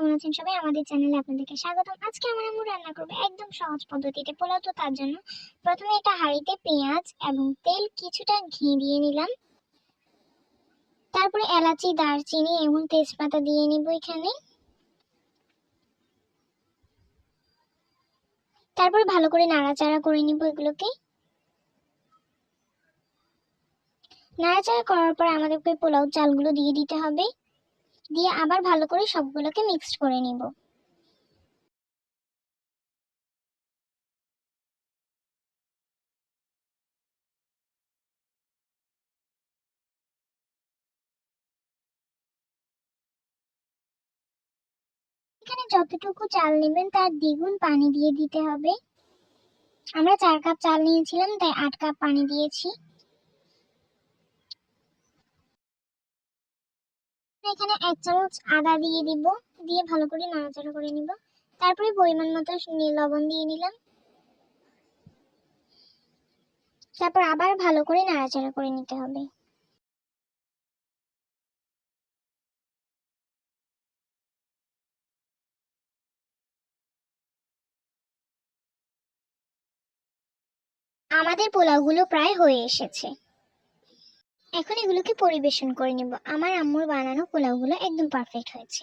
কেমন আছেন সবাই? আমাদের চ্যানেলে আপনাদেরকে স্বাগতম। আজকে আমার আম্মু রান্না করবে একদম সহজ পদ্ধতিতে, পোলাও তো তার জন্য। প্রথমে একটা হাঁড়িতে পেঁয়াজ এবং তেল কিছুটা ঘি দিয়ে নিলাম। তারপরে এলাচি, দারচিনি এবং তেজপাতা দিয়ে নিব এখানে। তারপরে ভালো করে নাড়াচাড়া করে নিব এগুলোকে। নাড়াচাড়া করার পর আমাদেরকে পোলাও চালগুলো দিয়ে দিতে হবে। দিয়ে আবার ভালো করে সবগুলোকে মিক্সড করে নিব। এখানে যতটুকু চাল নেবেন তার দ্বিগুণ পানি দিয়ে দিতে হবে। আমরা চার কাপ চাল নিয়েছিলাম, তাই আট কাপ পানি দিয়েছি। এখানে এক চামচ আদা দিয়ে দিব, দিয়ে ভালো করে নাড়াচাড়া করে নিব। তারপরে পরিমাণ মতো লবণ দিয়ে নিলাম তারপর আবার ভালো করে নাড়াচাড়া করে নিতে হবে। আমাদের পোলাওগুলো প্রায় হয়ে এসেছে। এখন এগুলোকে পরিবেশন করে নিব। আমার আম্মুর বানানো পোলাওগুলো একদম পারফেক্ট হয়েছে।